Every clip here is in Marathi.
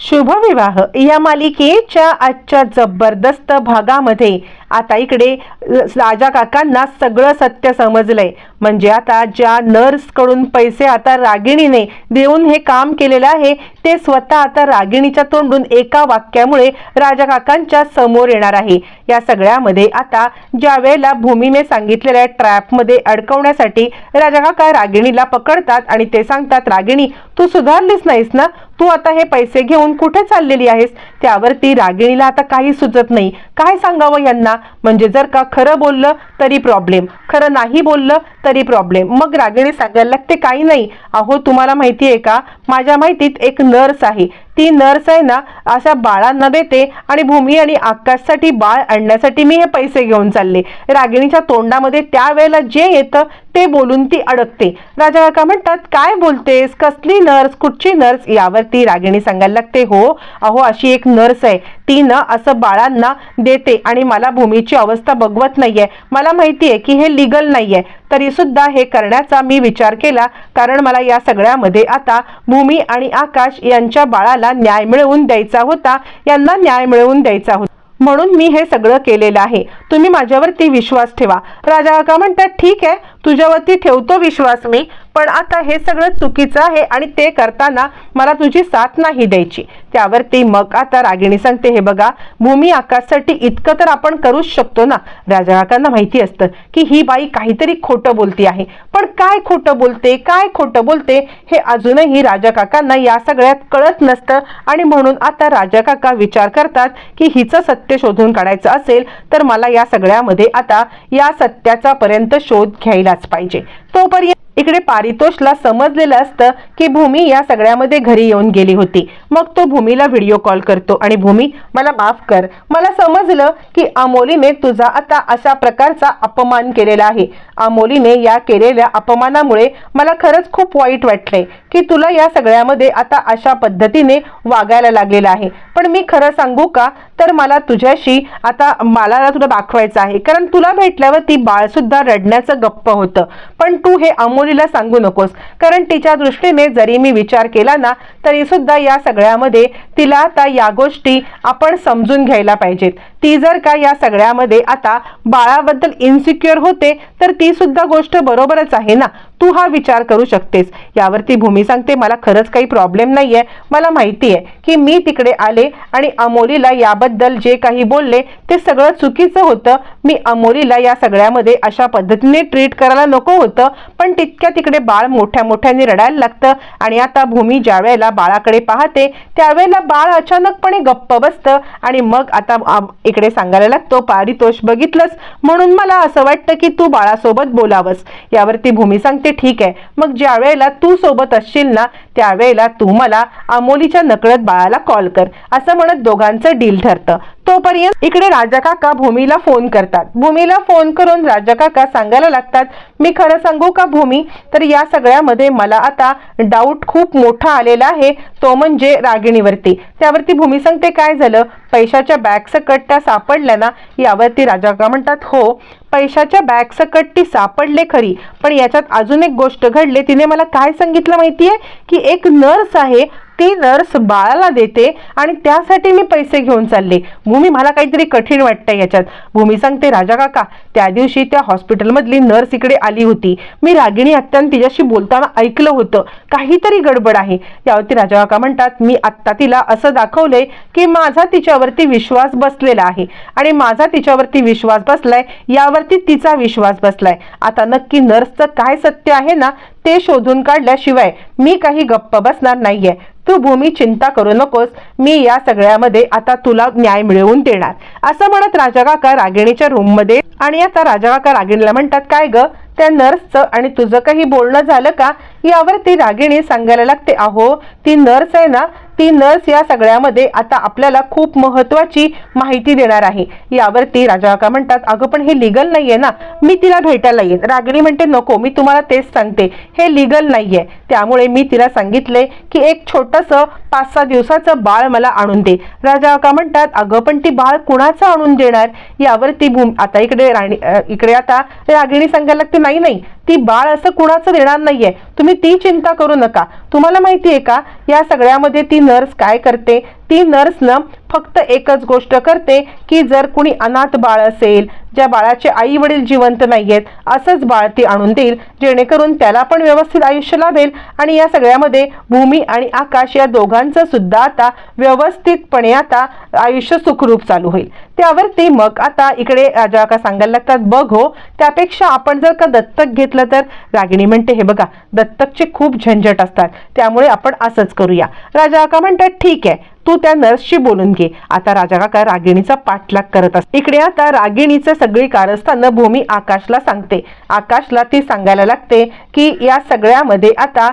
शुभविवाह. या मालिकेच्या आजच्या जबरदस्त भागामध्ये आता इकडे राजा काकांना सगळं सत्य समजलंय. म्हणजे आता ज्या नर्सकडून पैसे आता रागिणीने देऊन हे काम केलेलं आहे ते स्वतः आता रागिणीच्या तोंडून एका वाक्यामुळे राजा काकांच्या समोर येणार आहे. या सगळ्यामध्ये आता ज्या वेळेला भूमीने सांगितलेल्या ट्रॅपमध्ये अडकवण्यासाठी राजा काका रागिणीला पकडतात आणि ते सांगतात रागिणी तू सुधारलीस नाहीस ना? तू आता हे पैसे घेऊन कुठे चाललेली आहेस? त्यावरती रागिणीला आता काही सुचत नाही. काय सांगावं यांना? म्हणजे जर का खरं बोललं तरी प्रॉब्लेम खरं नाही बोललं तरी प्रॉब्लेम मग रागिणी सांगायला लागते काही नाही. अहो तुम्हाला माहिती आहे का? माझ्या माहितीत एक नर्स आहे. ती नर्स आहे ना अशा बाळांना देते आणि भूमी आणि आकाशसाठी बाळ आणण्यासाठी मी हे पैसे घेऊन चालले. रागिणीच्या तोंडामध्ये त्यावेळेला जे येतं ते बोलून ती अडकते. राजा काका म्हणतात काय बोलतेस? कसली नर्स? कुठची नर्स? यावरती रागिणी सांगायला लागते हो अहो अशी एक नर्स आहे. ती ना असं बाळांना देते आणि मला भूमीची अवस्था बघवत नाहीये. मला माहिती आहे की हे लिगल नाहीये. तरी सुद्धा हे करण्याचा मी विचार केला. कारण मला या सगळ्यामध्ये आता भूमी आणि आकाश यांच्या बाळाला न्याय मिळवून द्यायचा होता. यांना न्याय मिळवून द्यायचा होता. म्हणून मी हे सगळं केलेलं आहे. तुम्ही माझ्यावरती विश्वास ठेवा. राजा काका म्हणतात ठीक आहे. तुझ्यावरती ठेवतो विश्वास मी. पण आता हे सगळं चुकीचं आहे आणि ते करताना मला तुझी साथ नाही द्यायची. त्यावरती मग आता रागिणी सांगते हे बघा भूमी आकाशसाठी इतकं तर आपण करूच शकतो ना? राजा काकांना माहिती असतं की ही बाई काहीतरी खोटं बोलती आहे. पण काय खोटं बोलते काय खोटं बोलते हे अजूनही राजा काकांना या सगळ्यात कळत नसतं. आणि म्हणून आता राजा काका विचार करतात की हिचं सत्य शोधून काढायचं असेल तर मला या सगळ्यामध्ये आता या सत्याचा पर्यंत शोध घ्यायलाच पाहिजे. तोपर्यंत इकडे पारितोषला समजलेलं असतं की भूमी या सगळ्यामध्ये घरी येऊन गेली होती. मग तो भूमीला व्हिडिओ कॉल करतो. आणि भूमी मला माफ कर. मला समजलं की अमोलीने तुझा आता अशा प्रकारचा अपमान केलेला आहे. अमोलीने या केलेल्या अपमानामुळे मला खरंच खूप वाईट वाटलंय की तुला या सगळ्यामध्ये आता अशा पद्धतीने वागायला लागलेलं आहे. पण मी खरं सांगू का? तर मला तुझ्याशी आता मला तुला दाखवायचं आहे. कारण तुला भेटल्यावर ती बाळ सुद्धा रडण्याचं गप्प होतं. पण तू हे अमोलीला सांगू नकोस. कारण तिच्या दृष्टीने जरी मी विचार केला ना तरी सुद्धा या सगळ्यामध्ये तिला आता या गोष्टी आपण समजून घ्यायला पाहिजेत. ती जर का या सगळ्यामध्ये आता बाळाबद्दल इन्सिक्युअर होते तर ती सुद्धा गोष्ट बरोबरच आहे ना. तू हा विचार करू शकतेस. यावरती भूमी सांगते मला खरंच काही प्रॉब्लेम नाहीये. मला माहिती आहे की मी तिकडे आले आणि अमोलीला याबद्दल जे काही बोलले ते सगळं चुकीचं होतं. मी अमोलीला या सगळ्यामध्ये अशा पद्धतीने ट्रीट करायला नको होतं. पण तितक्या तिकडे बाळ मोठ्या मोठ्याने रडायला लागतं आणि आता भूमी ज्या वेळेला बाळाकडे पाहते त्यावेळेला बाळ अचानकपणे गप्प बसतं आणि मग आता इकडे सांगायला लागतो पारितोष बघितलंस? म्हणून मला असं वाटतं की तू बाळासोबत बोलावंस. यावरती भूमी सांगते ठीक आहे मग ज्या वेळेला तू सोबत असशील ना त्यावेळेला तू मला अमोलीच्या नकळत बाळाला कॉल कर. असं म्हणत दोघांचं डील ठरतं. तोपर्यंत इकडे राजा काका भूमीला फोन करतात. भूमीला फोन करून राजा काका सांगायला लागतात मी खरं सांगू का भूमी? तर या सगळ्यामध्ये मला आता डाऊट खूप मोठा आलेला आहे. तो म्हणजे रागिणीवरती. त्यावरती भूमी सांगते काय झालं? पैशाच्या बॅग सकट त्या सापडल्या ना? यावरती राजा काका म्हणतात हो पैशाच्या बॅग सकट ती सापडले खरी. पण याच्यात अजून एक गोष्ट घडली. तिने मला काय सांगितलं माहितीये? की एक नर्स आहे ती नर्स बाळाला देते आणि त्यासाठी मी पैसे घेऊन चालले. भूमी मला काहीतरी कठीण वाटतंय याच्यात. भूमी सांगते राजा काका त्या दिवशी त्या हॉस्पिटलमधली नर्स इकडे आली होती. मी रागिणी आत्यानं तिच्याशी बोलताना ऐकलं होतं. काहीतरी गडबड आहे. त्यावरती राजा काका म्हणतात मी आत्ता तिला असं दाखवलंय की माझा तिच्यावरती विश्वास बसलेला आहे. आणि माझा तिच्यावरती विश्वास बसलाय यावरती तिचा विश्वास बसलाय. आता नक्की नर्सचं काय सत्य आहे ना ते शोधून काढल्याशिवाय मी काही गप्प बसणार नाहीये. तू भूमी चिंता करू नकोस. मी या सगळ्यामध्ये आता तुला न्याय मिळवून देणार. असं म्हणत राजा काका रागिणीच्या रूममध्ये आणि आता राजा काका रागिणीला म्हणतात काय ग? त्या नर्सचं आणि तुझं काही बोलणं झालं का? यावर ती रागिणी सांगायला लागते अहो ती नर्स आहे ना ती नर्स या सगळ्यामध्ये आता आपल्याला खूप महत्वाची माहिती देणार आहे. यावरती राजा काका म्हणतात अगं पण हे लिगल नाहीये ना. मी तिला भेटायला येईन. रागिणी म्हणते नको मी तुम्हाला तेच सांगते. हे लिगल नाहीये. त्यामुळे मी तिला सांगितले की एक छोटस पाच सहा दिवसाचं बाळ मला आणून दे. राजा काका म्हणतात अगं पण ती बाळ कुणाचं आणून देणार? यावरती भूम आता इकडे राणी इकडे आता रागिणी सांगायला लागते नाही नाही. ती बाळ असं कुणाचं देणार नाहीये. तुम्ही ती चिंता करू नका. तुम्हाला माहिती आहे का? या सगळ्यामध्ये ती नर्स काय करते? ती नर्सनं फक्त एकच गोष्ट करते की जर कुणी अनाथ बाळ असेल ज्या बाळाचे आई वडील जिवंत नाहीयेत असंच बाळ ती आणून देईल जेणेकरून त्याला पण व्यवस्थित आयुष्य लाभेल. आणि या सगळ्यामध्ये भूमी आणि आकाश या दोघांचं सुद्धा आता व्यवस्थितपणे आता आयुष्य सुखरूप चालू होईल. त्यावरती मग आता इकडे राजा का सांगायला लागतात बघ हो त्यापेक्षा आपण जर का दत्तक घेतलं तर रागिणी म्हणते हे बघा दत्तकचे खूप झंझट असतात त्यामुळे आपण असंच करूया. राजा का म्हणतात ठीक आहे तू त्या नर्सशी बोलून घे. आता राजा काका रागिणीचा पाठलाग करत असते इकडे आता रागिणीचं सगळी कारस्थानं भूमी आकाशला सांगते. आकाशला ती सांगायला लागते की या सगळ्यामध्ये आता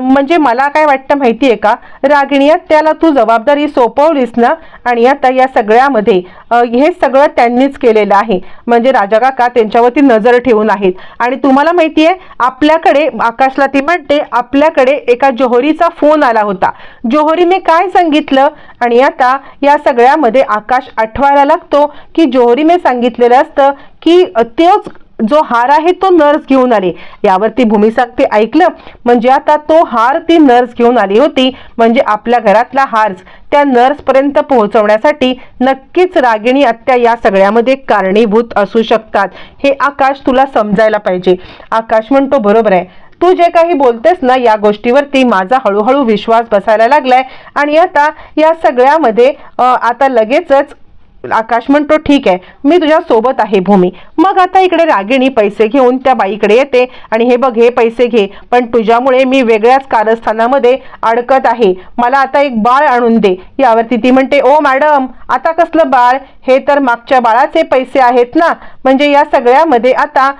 म्हणजे मला काय वाटतं माहिती आहे का? रागिणी त्याला तू जबाबदारी सोपवलीस ना? आणि आता या सगळ्यामध्ये हे सगळं त्यांनीच केलेलं आहे. म्हणजे राजा काका त्यांच्यावरती नजर ठेवून आहेत. आणि तुम्हाला माहिती आहे आपल्याकडे आकाशला ती म्हणते आपल्याकडे एका जोहरीचा फोन आला होता. जोहरीने काय सांगितलं? आणि आता या सगळ्यामध्ये आकाश आठवायला लागतो की जोहरीने सांगितलेलं असतं की तोच जो हार आहे तो नर्स घेऊन आले. यावरती भूमी सांगते ऐकलं? म्हणजे आता तो हार ती नर्स घेऊन आली होती. म्हणजे आपल्या घरातला हार्स. त्या नर्स पर्यंत पोहोचवण्यासाठी नक्कीच रागिणी आत्या या सगळ्यामध्ये कारणीभूत असू शकतात. हे आकाश तुला समजायला पाहिजे. आकाश म्हणतो बरोबर आहे. तू जे काही बोलतेस ना या गोष्टीवरती माझा हळूहळू विश्वास बसायला लागलाय. आणि आता या सगळ्यामध्ये आता लगेचच आकाश म्हणतो ठीक आहे मी तुझ्या सोबत आहे भूमी. मग आता इकडे रागिणी पैसे घेऊन त्या बाईकडे येते आणि हे बघ हे पैसे घे पण तुझ्यामुळे मी वेगळ्याच कारस्थानामध्ये अडकत आहे. मला आता एक बाळ आणून दे. यावरती ती म्हणते ओ मॅडम आता कसलं बाळ? हे तर मागच्या बाळाचे पैसे आहेत ना. म्हणजे या सगळ्यामध्ये आता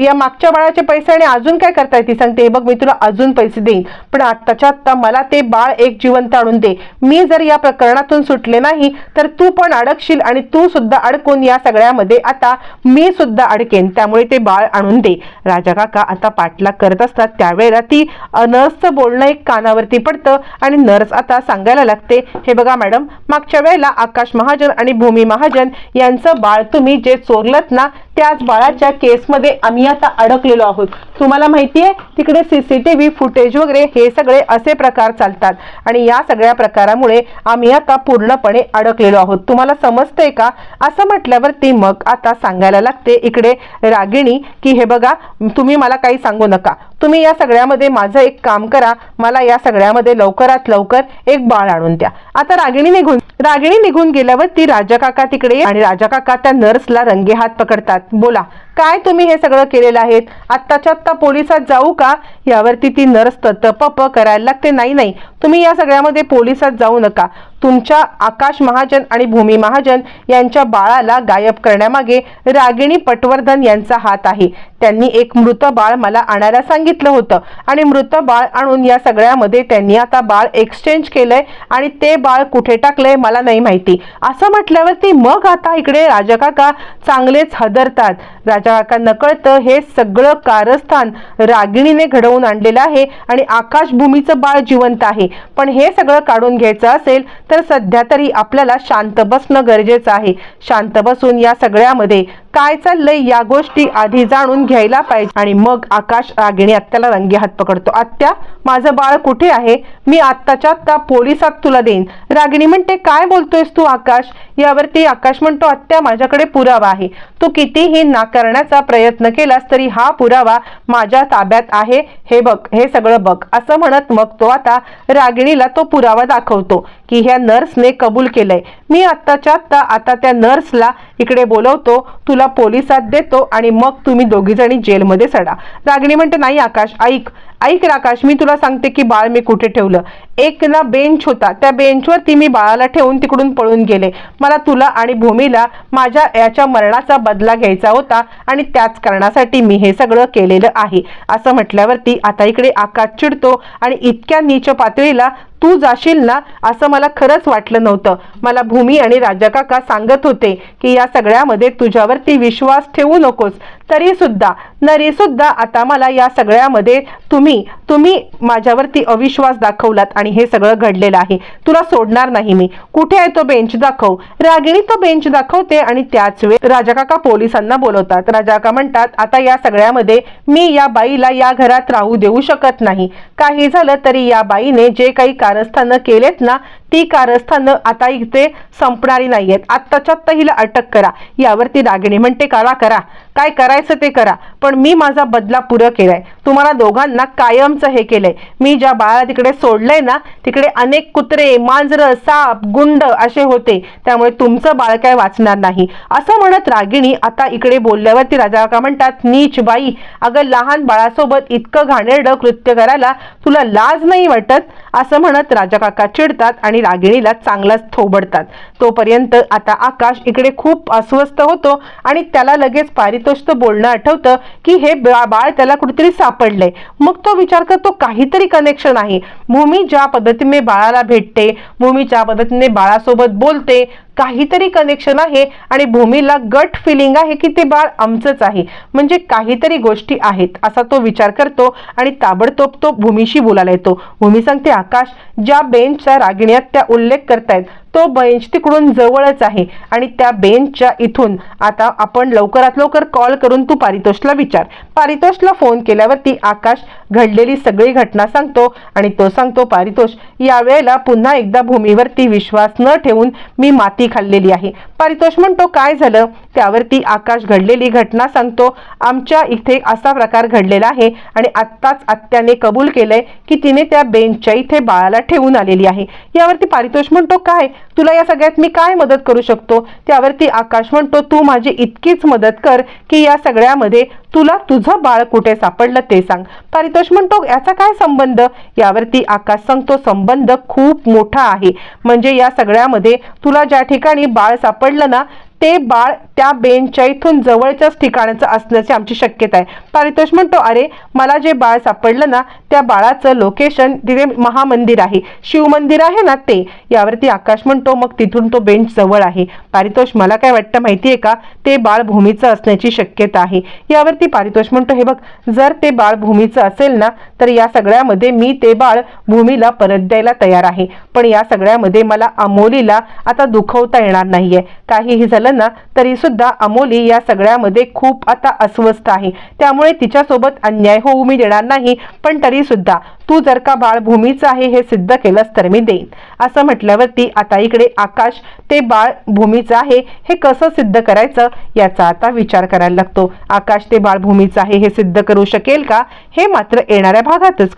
या मागच्या बाळाचे पैसे आणि अजून काय करताय? ती सांगते हे बघ मी तुला अजून पैसे देईन पण आत्ताच्या आत्ता मला ते बाळ एक जिवंत आणून दे. मी जर या प्रकरणातून सुटले नाही तर तू पण अडकशील आणि तू सुद्धा अडकून या सगळ्यामध्ये. आता मी सुद्धा अडकेन त्यामुळे ते बाळ आणून दे. राजा काका आता पाठलाग करत असतात. त्यावेळेला ती नर्सचं बोलणं एक कानावरती पडतं आणि नर्स आता सांगायला लागते हे बघा मॅडम मागच्या वेळेला आकाश महाजन आणि भूमी महाजन यांचं बाळ तुम्ही जे चोरलत ना त्याच बाळाच्या केसमध्ये आम्ही आता अडकलेलो आहोत. तुम्हाला माहितीये तिकडे सीसीटीव्ही फुटेज वगैरे हे सगळे असे प्रकार चालतात. आणि या सगळ्या प्रकारामुळे आम्ही आता पूर्णपणे अडकलेलो आहोत. तुम्हाला समजतंय का? असं म्हटल्यावरती मग आता सांगायला लागते इकडे रागिणी की हे बघा तुम्ही मला काही सांगू नका. तुम्ही या सगळ्यामध्ये माझं एक काम करा. मला या सगळ्यामध्ये लवकरात लवकर एक बाळ आणून द्या. आता रागिणी निघून रागिणी निघून गेल्यावर ती राजा काका तिकडे आणि राजा काका त्या नर्सला रंगे हात पकडतात. बोला काय तुम्ही हे सगळं केलेलं आहे आत्ताच्या आत्ता पोलिसात जाऊ का? यावरती ती नर्स तपप करायला लागते. नाही नाही. तुम्ही या सगळ्यामध्ये पोलिसात जाऊ नका. तुमच्या आकाश महाजन आणि भूमी महाजन यांच्या बाळाला गायब करण्यामागे रागिणी पटवर्धन यांचा हात आहे. त्यांनी एक मृत बाळ मला आणायला सांगितलं होतं आणि मृत बाळ आणून या सगळ्यामध्ये त्यांनी आता बाळ एक्सचेंज केलंय आणि ते बाळ कुठे टाकलंय मला नाही माहिती. असं म्हटल्यावरती मग आता इकडे राजा काका चांगलेच हदरतात. राजा का नकळतं हे सगळं कारस्थान रागिणीने घडवून आणलेलं आहे आणि आकाशभूमीचं बाळ जिवंत आहे. पण हे सगळं काढून घ्यायचं असेल तर सध्या तरी आपल्याला शांत बसणं गरजेचं आहे. शांत बसून या सगळ्यामध्ये काय चाललंय या गोष्टी आधी जाणून घ्यायला पाहिजे. आणि मग आकाश रागिणी आत्याला रंगे हात पकडतो. आत्या माझं बाळ कुठे आहे? मी आत्ताच्या आत्ता पोलिसात तुला देईन. रागिणी म्हणते काय बोलतोयस तू आकाश? यावरती आकाश म्हणतो आत्या माझ्याकडे पुरावा आहे. तू कितीही नाकारण्याचा प्रयत्न केलास तरी हा पुरावा माझ्या ताब्यात आहे. हे बघ हे सगळं बघ. असं म्हणत मग तो आता रागिणीला तो पुरावा दाखवतो की ह्या नर्सने कबूल केलंय. मी आत्ताच्या आत्ता आता त्या नर्सला इकडे बोलवतो तुला पोलिसात देतो आणि मग तुम्ही दोघी जणी जेलमध्ये सडा. रागिणी म्हणते नाही आकाश ऐक. ऐक राकाश मी तुला सांगते की बाळ मी कुठे ठेवलं. एक ना बेंच होता. त्या बेंचवरती मी बाळाला ठेवून तिकडून पळून गेले. मला तुला आणि भूमीला माझ्या याच्या मरणाचा बदला घ्यायचा होता आणि त्याच कारणासाठी मी हे सगळं केलेलं आहे. असं म्हटल्यावरती आता इकडे आकाश चिडतो आणि इतक्या नीच पातळीला तू जाशील ना असं मला खरंच वाटलं नव्हतं. मला भूमी आणि राजा काका सांगत होते की या सगळ्यामध्ये तुझ्यावरती विश्वास ठेवू नकोस. तरी सुद्धा नरी सुद्धा आता मला या सगळ्यामध्ये तुम्ही तुम्ही माझ्यावरती अविश्वास दाखवलात आणि हे सगळं घडलेलं आहे. तुला सोडणार नाही मी. कुठे आहे तो बेंच दाखव. रागिणी तो बेंच दाखवते आणि त्याच वेळ राजा काका पोलिसांना बोलवतात. राजा म्हणतात आता या सगळ्यामध्ये मी या बाईला या घरात राहू देऊ शकत नाही. काही झालं तरी या बाईने जे काही कारस्थानं केलेत ना ती कारस्थानं आता इथे संपणारी नाही आहेत आत्ताच्या आत्ता हिला अटक करा. यावरती रागिणी म्हणते करा करा. काय करायचं ते करा. पण मी माझा बदला पुरं केलाय. तुम्हाला दोघांना कायमचं हे केलंय. मी ज्या बाळाला तिकडे सोडलंय ना तिकडे अनेक कुत्रे मांजरं साप गुंड असे होते. त्यामुळे तुमचं बाळ काय वाचणार नाही. असं म्हणत रागिणी आता इकडे बोलल्यावरती राजा काका म्हणतात नीच बाई अगं लहान बाळासोबत इतकं घाणेरडं कृत्य करायला तुला लाज नाही वाटत? असं म्हणत राजा काका चिडतात आणि रागिणीला चांगलाच थोबडतात. तोपर्यंत आता आकाश इकडे खूप अस्वस्थ होतो आणि त्याला लगेच पारितोषिक बोलणं आठवतं की हे बाळ त्याला कुठेतरी सापडलंय मग तो विचार करतो काहीतरी कनेक्शन आहे. भूमी ज्या पद्धतीने बाळाला भेटते भूमी ज्या पद्धतीने बाळासोबत बोलते काहीतरी कनेक्शन आहे आणि भूमीला गट फिलिंग आहे की ते बाळ आमचंच आहे. म्हणजे काहीतरी गोष्टी आहेत असा तो विचार करतो आणि ताबडतोब तो भूमीशी बोलायला येतो. भूमी सांगते आकाश ज्या बेंचचा रागिण्यात त्या उल्लेख करतायत तो बेंच तिकडून जवळच आहे. आणि त्या बेंचच्या इथून आता आपण लवकरात लवकर कॉल करून तू पारितोषला विचार. पारितोषला फोन केल्यावरती आकाश घडलेली सगळी घटना सांगतो आणि तो सांगतो पारितोष यावेळेला पुन्हा एकदा भूमीवरती विश्वास न ठेवून मी माती खाल्लेली आहे. पारितोष म्हणतो काय झालं? त्यावरती आकाश घडलेली घटना सांगतो आमच्या इथे असा प्रकार घडलेला आहे आणि आत्ताच आत्याने कबूल केलंय की तिने त्या बेंचच्या इथे बाळाला ठेवून आलेली आहे. यावरती पारितोष म्हणतो काय? तुला या सगळ्यात मी काय मदत करू शकतो? त्यावरती आकाश म्हणतो तू माझी इतकीच मदत कर की या सगळ्यामध्ये तुला तुझं बाळ कुठे सापडलं ते सांग. पारितोष म्हणतो याचा काय संबंध? यावरती आकाश सांगतो संबंध खूप मोठा आहे. म्हणजे या सगळ्यामध्ये तुला ज्या ठिकाणी बाळ सापडलं ना ते बाळ त्या बेंचच्या इथून जवळच्याच ठिकाणाचं असण्याची आमची शक्यता आहे. पारितोष म्हणतो अरे मला जे बाळ सापडलं ना त्या बाळाचं लोकेशन तिथे महामंदिर आहे. शिवमंदिर आहे ना ते. यावरती आकाश म्हणतो मग तिथून तो बेंच जवळ आहे. पारितोष मला काय वाटतं माहितीये का? ते बाळ भूमीचं असण्याची शक्यता आहे. यावरती पारितोष म्हणतो हे बघ जर ते बाळ भूमीचं असेल ना तर या सगळ्यामध्ये मी ते बाळ भूमीला परत द्यायला तयार आहे. पण या सगळ्यामध्ये मला अमोलीला आता दुखवता येणार नाहीये. काहीही झालं ना तरी सुद्धा अमोली या सगळ्यामध्ये खूप आता अस्वस्थ आहे. त्यामुळे तिच्यासोबत अन्याय होऊ मी देणार नाही पण तरी सुद्धा तू जर का बाळ भूमीचं आहे हे सिद्ध केलंस तर मी देईन. असं म्हटल्यावरती आता इकडे आकाश ते बाळ भूमीचं आहे हे कसं सिद्ध करायचं? याचा आता विचार करायला लागतो. आकाश ते बाळ भूमीचं आहे हे सिद्ध करू शकेल का? हे मात्र येणाऱ्या भागातच